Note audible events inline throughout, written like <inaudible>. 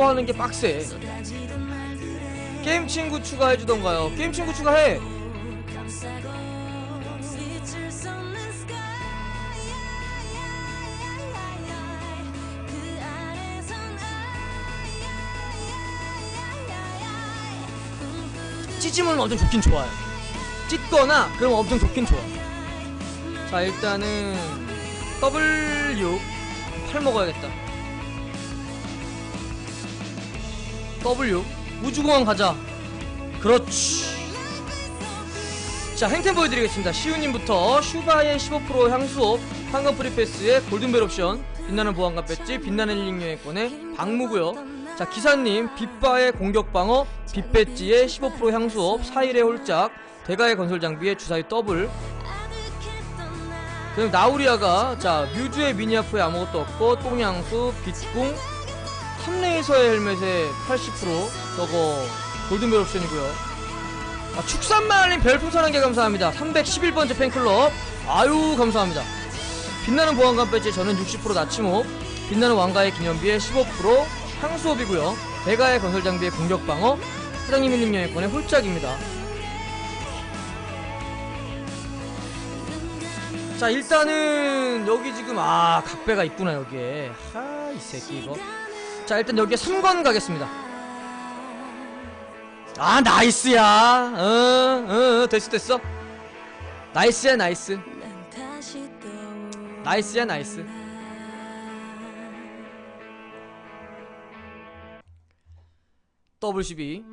10% 하는 게 빡세. 게임 친구 추가해주던가요. 게임 친구 추가해. 찌짐은 엄청 좋긴 좋아요. 찢거나 그럼 엄청 좋긴 좋아. 자 일단은 W 팔 먹어야겠다. W 우주공항 가자. 그렇지. 자 행템 보여드리겠습니다. 시우님부터 슈바의 15% 향수업, 황금 프리패스의 골든벨 옵션, 빛나는 보안관 배지, 빛나는 힐링 여행권의 방무고요. 자 기사님 빛바의 공격 방어, 빛 배지의 15% 향수업, 사일의 홀짝, 대가의 건설 장비의 주사위 더블. 그럼 나우리아가 자 뮤즈의 미니아프에 아무것도 없고 똥양수, 빛궁, 탑레이서의 헬멧에 80% 저거 골든벨 옵션이고요. 아, 축산마을님 별풍선 한 개 감사합니다. 311번째 팬클럽. 아유, 감사합니다. 빛나는 보안관 배지 저는 60% 나침업, 빛나는 왕가의 기념비에 15% 향수업이고요. 대가의 건설 장비의 공격 방어, 사장님 일림 여행권의 홀짝입니다. 자, 일단은 여기 지금 아, 각배가 있구나 여기에. 하, 이 새끼 이거. 자, 일단 여기에 3권 가겠습니다. 아 나이스야. 어, 어, 어 됐어 됐어. 나이스야 나이스. 나이스야 나이스. 더블 12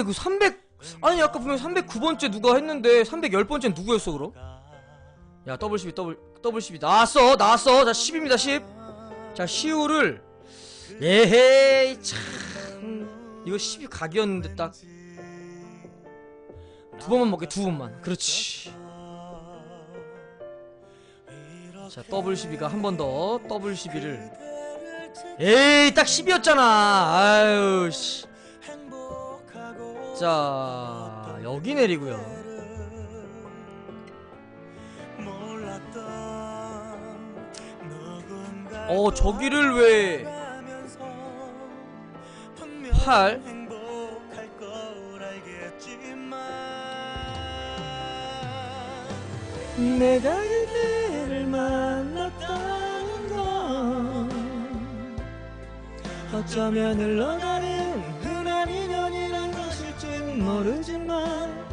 근데 그 300 아니 아까 분명 309번째 누가 했는데 310번째는 누구였어 그럼? 야 더블 12 더블 더블 12 나왔어 나왔어. 자 10입니다 10자 시우를. 예헤이 참. 이거 10이 각이었는데 딱. 두 번만 먹게 두 번만. 그렇지. 자 더블 12가 한 번 더. 더블 12를. 에이 딱 10이었잖아. 아유 씨 자 여기 내리고요 어 저기를 왜 8? 내가 그대를 만났다는 건 어쩌면 흘러가는 모르지만.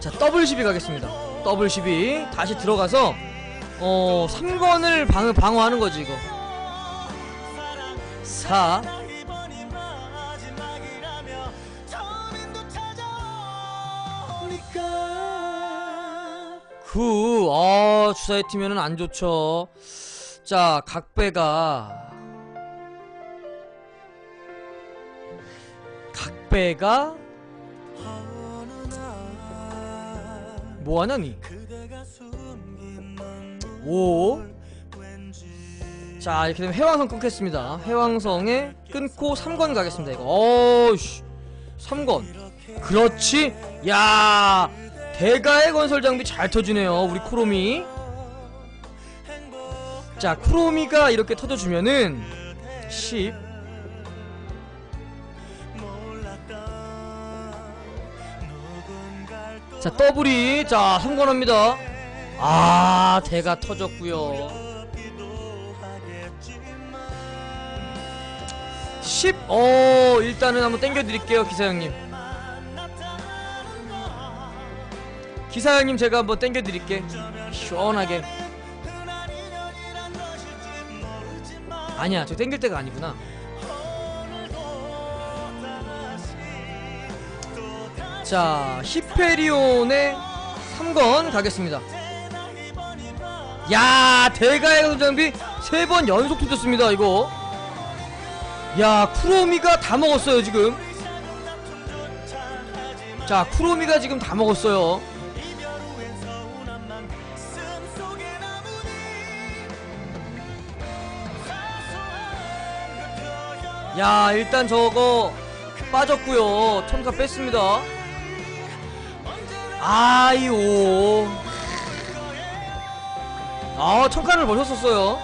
자 더블 12 가겠습니다. 더블 12 다시 들어가서 어 3권을 방, 방어하는 거지 이거. 4 9 어, 주사위 팀면은 안 좋죠. 자 각배가. 각배가 뭐하냐 니? 5. 자 이렇게 되면 해왕성 끊겠습니다. 해왕성에 끊고 3권 가겠습니다. 이거 어우씨 3권. 그렇지. 야 대가의 건설 장비 잘 터지네요. 우리 쿠로미. 자 쿠로미가 이렇게 터져주면은 10. 자 더블이. 자 3권 합니다. 아 대가 터졌고요. 10 어, 일단은 한번 땡겨드릴게요 기사형님. 기사형님 제가 한번 땡겨드릴게. 시원하게. 아니야 저 땡길 때가 아니구나 자 히페리온의 3건 가겠습니다. 야 대가의 장비 세번 연속 터졌습니다 이거. 야 쿠로미가 다 먹었어요 지금. 자 쿠로미가 지금 다 먹었어요. 야 일단 저거 빠졌고요. 천카 뺐습니다 아이오. 아 천칸을 버셨었어요.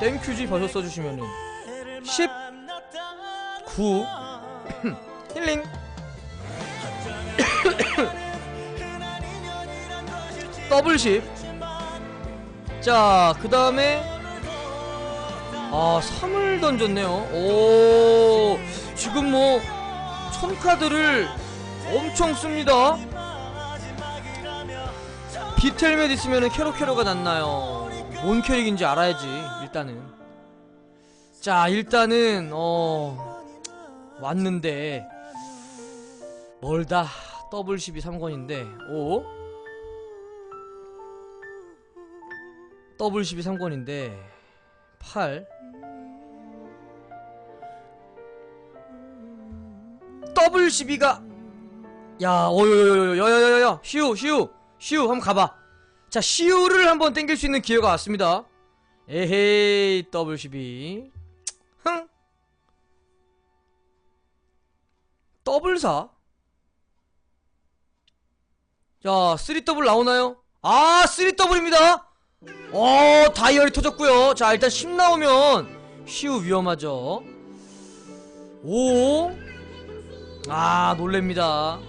땡큐지 버셨어 주시면은. 10 9 <laughs> 힐링. <coughs> 더블 10 자, 그 다음에 아, 3을 던졌네요. 오, 지금 뭐 천카드를 엄청 씁니다. 비텔멧 있으면 캐로캐로가 났나요? 뭔 캐릭인지 알아야지, 일단은. 자, 일단은 어 왔는데. 멀다. 더블 12 3권인데. 오? 더블 12 3권인데. 8 더블 12가 야 어여여여여여여여 시우 시우 한번 가봐 자 시우를 한번 땡길 수 있는 기회가 왔습니다 에헤이 더블 12 흥 더블 4 자, 3 더블 나오나요? 아, 3 더블입니다. 어, 다이얼이 터졌고요. 자, 일단 10 나오면 시우 위험하죠. 5. 아, 놀랍니다.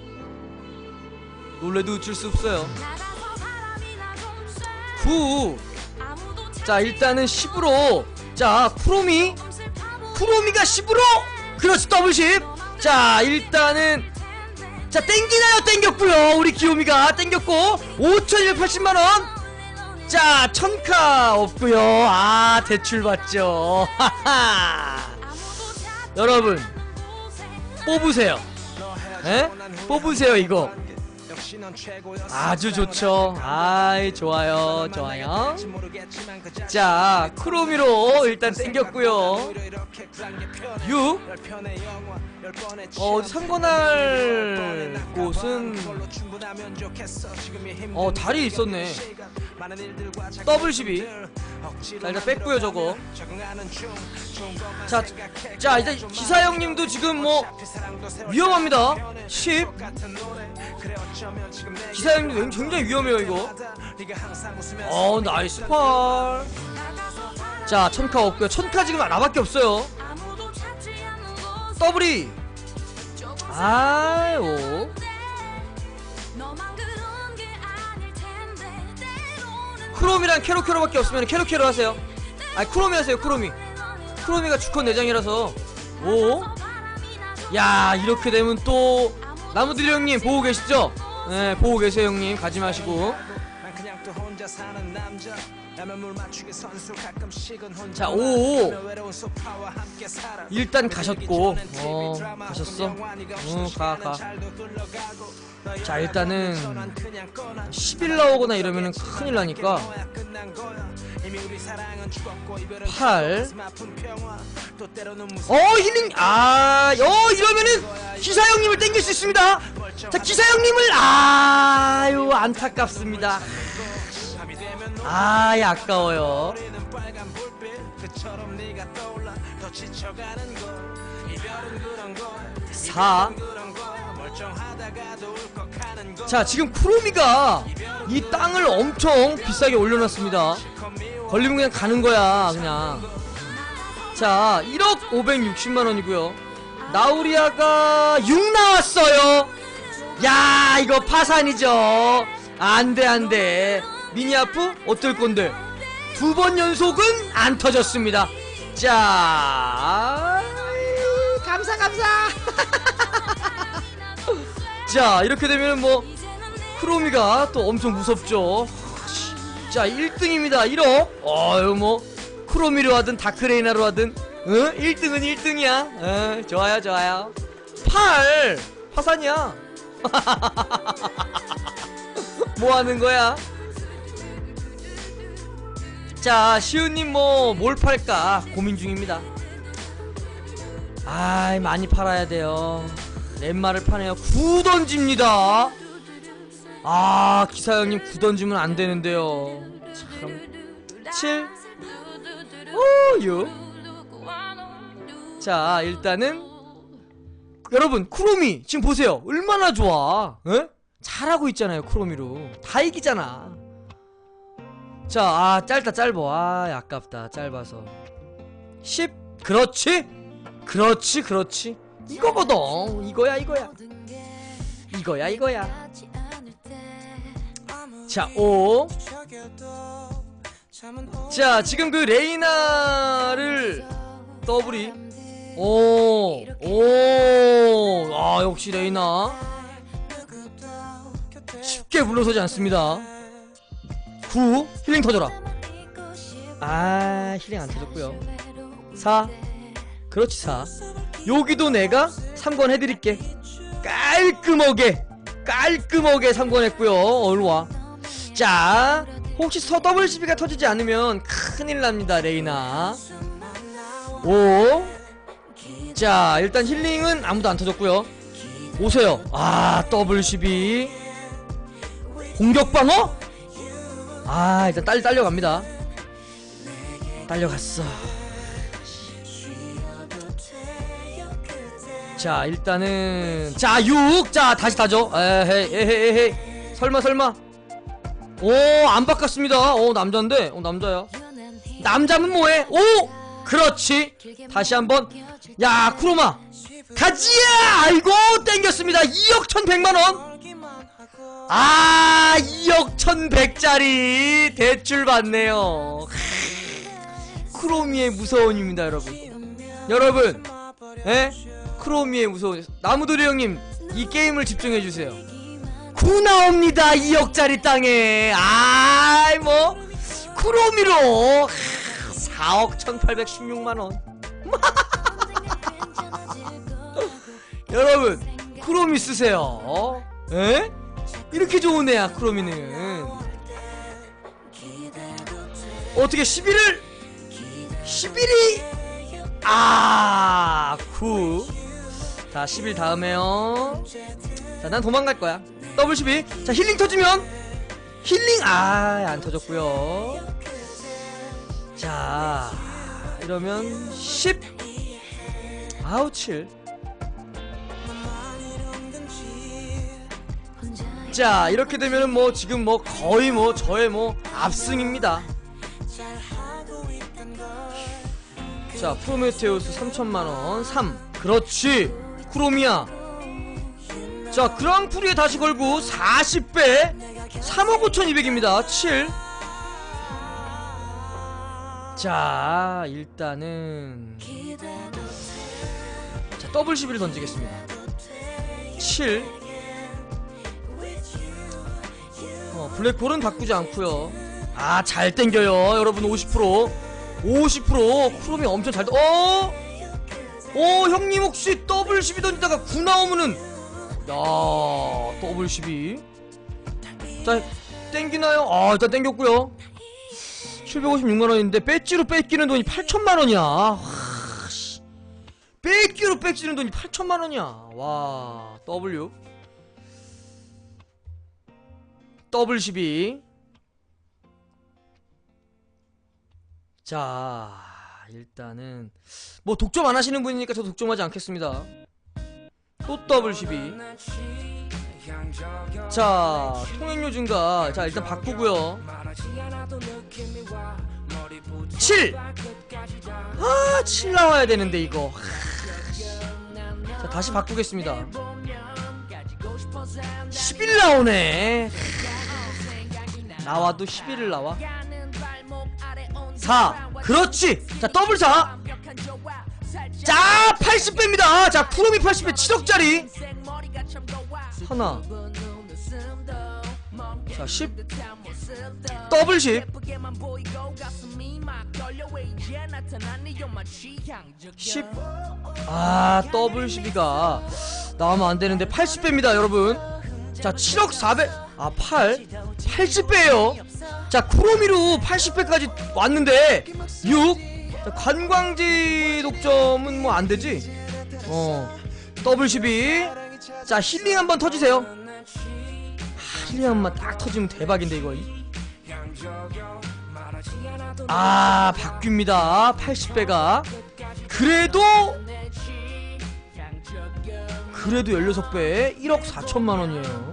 놀래도 어쩔 수 없어요. 9. 자, 일단은 10으로. 자, 쿠로미. 쿠로미가 10으로. 그렇지, 더블 10. 자, 일단은 자 땡기나요 땡겼고요 우리 기요미가 땡겼고 5280만원 자 천카 없고요 아 대출 받죠 하하 여러분 뽑으세요 에? 뽑으세요 이거 아주 좋죠. 아이 좋아요 좋아요. 자 크로미로 일단 땡겼고요. 6 어, 상관할 곳은 어 다리 있었네. 더블 12 자 일단 뺐고요 저거. 자, 자 이제 기사 형님도 지금 뭐 위험합니다. 10 기사 형님 굉장히 위험해요 이거. 어 나이스 팔 자 천카 없고요. 천카 지금 나밖에 없어요 더블이. 아유. 크롬이랑 캐로캐로밖에 없으면 캐로캐로 하세요. 아니 크롬이 하세요 크롬이 크롬이가 주컨 내장이라서. 오? 야 이렇게 되면 또 나무들 형님 보고 계시죠? 네 보고 계세요 형님. 가지 마시고 자, 오. 일단 가셨고 어 가셨어? 어 가 가. 자 일단은 10일 나오거나 이러면은 큰일 나니까 8 어, 힐링, 아, 어, 이러면은 기사 형님을 땡길 수 있습니다. 자, 기사 형님을, 아유, 안타깝습니다. 아, 아까워요. 4. 자, 지금 쿠로미가 이 땅을 엄청 비싸게 올려놨습니다. 걸리면 그냥 가는 거야, 그냥. 자, 1억 560만 원이고요. 나우리아가 6 나왔어요. 야, 이거 파산이죠. 안 돼, 안 돼. 미니아프? 어떨 건데? 두 번 연속은 안 터졌습니다. 자, 감사, 감사. <laughs> 자, 이렇게 되면 뭐, 크로미가 또 엄청 무섭죠. 자 1등입니다 1억 어유 뭐 크로미로 하든 다크레이나로 하든 어? 1등은 1등이야 어, 좋아요 좋아요 8 파산이야 <laughs> 뭐 하는 거야 자 시우님 뭐 뭘 팔까 고민 중입니다. 아이 많이 팔아야 돼요. 렛마를 파네요. 구 던집니다. 아 기사 형님 구 던지면 안 되는데요. 참. 7 오, 6 자 일단은 여러분 쿠로미 지금 보세요. 얼마나 좋아 에? 잘하고 있잖아요 쿠로미로. 다 이기잖아 자 아 짧다 짧아. 아 아깝다. 짧아서. 10 그렇지? 그렇지 그렇지. 이거거든 이거야 이거야. 이거야 이거야. 자 5. 자 지금 그 레이나를 더블이. 오, 오, 아 역시 레이나. 쉽게 물러서지 않습니다. 9 힐링 터져라. 아 힐링 안 터졌고요. 4 그렇지 4 여기도 내가 3권 해드릴게. 깔끔하게 깔끔하게 3권 했고요. 얼른 와. 자 혹시 서 더블 시비가 터지지 않으면 큰일 납니다 레이나. 5 자 일단 힐링은 아무도 안 터졌고요 오세요 아 더블 12 공격 방어 아 일단 딸 딸려갑니다. 딸려갔어. 자 일단은 자 6 자 다시 타죠 에헤이 에헤이 에헤이 설마 설마. 오안 바꿨습니다. 오 남자인데? 어 남자야. 남자면 뭐해? 오! 그렇지. 다시 한번. 야 쿠로마. 가지야! 아이고 땡겼습니다. 2억 1100만원 아 2억 1100짜리 대출 받네요. 크로미의 무서운입니다 여러분. 여러분 에? 크로미의 무서운 나무도리 형님 이 게임을 집중해주세요. 구 나옵니다 2억짜리 땅에. 아이 뭐 크로미로. 4억 1816만원. <laughs> 여러분 크로미 쓰세요. 에? 이렇게 좋은 애야 크로미는 어떻게 11을 11이 아, 9. 자, 11 다음에요. 자, 난 도망갈 거야. 더블 12. 자, 힐링 터지면 힐링 아, 안 터졌고요. 자, 이러면 10 아우 7. 자, 이렇게 되면은 뭐 지금 뭐 거의 뭐 저의 뭐 압승입니다. 자, 프로메테우스 3천만원. 3. 그렇지. 크로미아. 자, 그랑프리에 다시 걸고 40배. 3억 5,200입니다. 7. 자, 일단은. 자, 더블 11을 던지겠습니다. 7. 블랙홀은 바꾸지 않고요 아, 잘 땡겨요. 여러분 50%. 50% 크롬이 엄청 잘 떠. 어? 어, 형님 혹시 더블 12 던지다가 9 나오면은 야, 더블 12. 자, 땡기나요? 아, 일단 땡겼고요. 756만 원인데 배지로 뺏기는 돈이 8천만 원이야. 와, 씨. 뺏기로 뺏기는 돈이 8천만 원이야. 와, W. 더블 12. 자, 일단은 뭐 독점 안 하시는 분이니까 저 독점하지 않겠습니다. 또 더블 12. 자, 통행료 증가. 자, 일단 바꾸고요. 7. 아, 7 나와야 되는데 이거. 하, 자, 다시 바꾸겠습니다. 11 나오네. 나와도 11을 나와. 4 그렇지 자 더블 4 자, 80배입니다. 자, 쿠로미 80배 7억짜리. 하나. 자, 10. 더블 10. 10. 아, 더블 12가 나오면 안 되는데 80배입니다, 여러분. 자, 7억 4백. 아, 8. 80배예요. 자, 쿠로미로 80배까지 왔는데 6. 자, 관광지 독점은 뭐 안 되지? 어. 더블 12. 자, 힐링 한번 터지세요. 아, 힐링 한번 딱 터지면 대박인데 이거. 아, 바뀝니다. 80배가. 그래도 그래도 16배 1억 4천만 원이에요.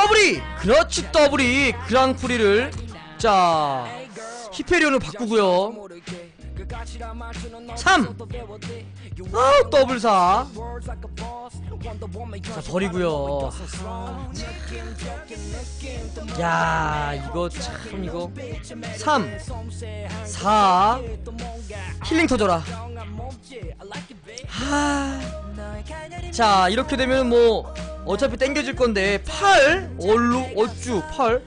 더블이! 그렇지, 더블이! 그랑프리를. 자, 히페리온을 바꾸고요 3! 아, 더블 4. 자, 버리고요 야, 이거 참, 이거. 3, 4. 힐링 터져라. 하. 자, 이렇게 되면 뭐, 어차피 땡겨질 건데, 8. 얼루, 어쭈, 8.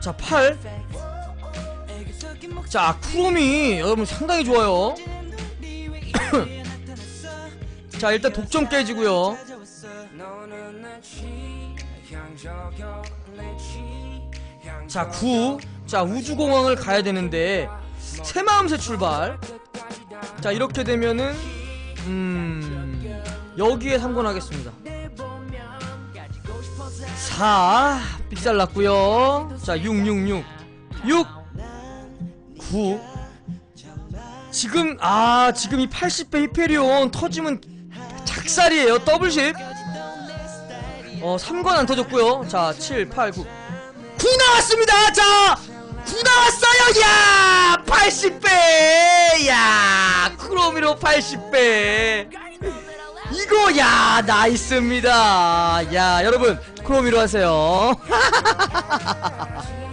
자, 8. 자, 쿠로미. 여러분 상당히 좋아요. <coughs> 자, 일단 독점 깨지고요 자, 9. 자, 우주공항을 가야 되는데, 새마음새 출발. 자, 이렇게 되면은, 음, 여기에 상관하겠습니다. 4. 삑살 났고요 자, 6, 6, 6. 6. 9. 지금, 아, 지금 이 80배 히페리온 터지면 작살이에요. 더블십. 어, 3건 안 터졌고요. 자, 7, 8, 9. 9 나왔습니다. 자, 9 나왔어요. 야, 80배. 야, 크로미로 80배. 이거 야, 나이스입니다. 야, 여러분, 크로미로 하세요. <laughs>